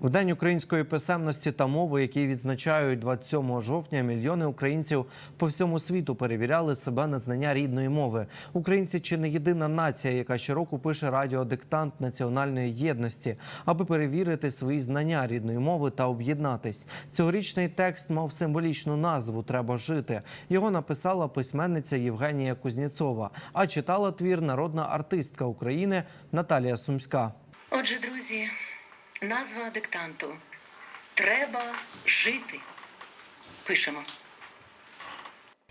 В День української писемності та мови, який відзначають 27 жовтня, мільйони українців по всьому світу перевіряли себе на знання рідної мови. Українці чи не єдина нація, яка щороку пише радіодиктант національної єдності, аби перевірити свої знання рідної мови та об'єднатись. Цьогорічний текст мав символічну назву Треба жити. Його написала письменниця Євгенія Кузнєцова, а читала твір народна артистка України Наталія Сумська. Отже, друзі, назва диктанту Треба жити. Пишемо.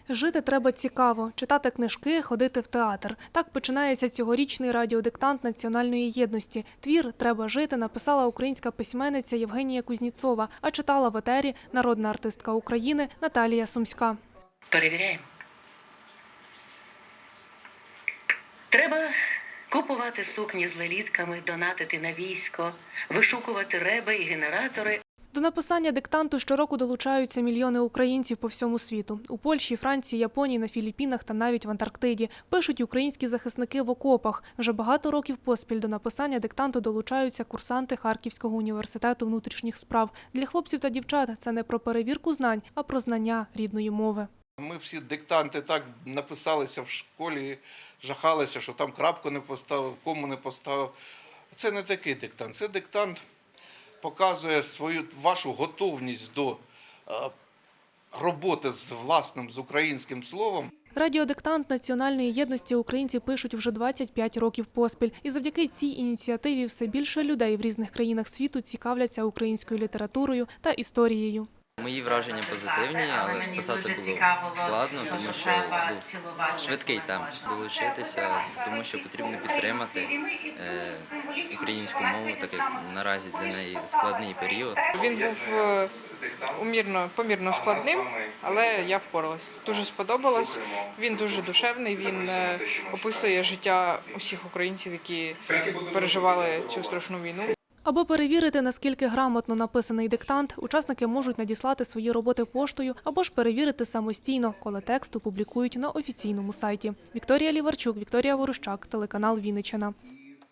Жити треба цікаво, читати книжки, ходити в театр. Так починається цьогорічний радіодиктант національної єдності. Твір Треба жити написала українська письменниця Євгенія Кузнєцова, а читала в етері народна артистка України Наталія Сумська. Перевіряємо. Треба купувати сукні з лелітками, донатити на військо, вишукувати реби і генератори, До написання диктанту щороку долучаються мільйони українців по всьому світу. У Польщі, Франції, Японії, на Філіппінах та навіть в Антарктиді. Пишуть українські захисники в окопах. Вже багато років поспіль до написання диктанту долучаються курсанти Харківського університету внутрішніх справ. Для хлопців та дівчат це не про перевірку знань, а про знання рідної мови. Ми всі диктанти так написалися в школі, жахалися, що там крапку не поставив, кому не поставив. Це не такий диктант. Це диктант показує свою вашу готовність до е, роботи з власним з українським словом. Радіодиктант національної єдності українці пишуть вже 25 років поспіль. І завдяки цій ініціативі все більше людей в різних країнах світу цікавляться українською літературою та історією. Мої враження позитивні, але писати було складно, тому що був швидкий темп долучитися, тому що потрібно підтримати е, українську мову, так як наразі для неї складний період. Він був е, умірно, помірно складним, але я впоралась. Дуже сподобалось. Він дуже душевний. Він е, описує життя усіх українців, які переживали цю страшну війну. Аби перевірити, наскільки грамотно написаний диктант, учасники можуть надіслати свої роботи поштою або ж перевірити самостійно, коли текст опублікують на офіційному сайті. Вікторія Ліварчук, Вікторія Ворущак, телеканал Вінниччина.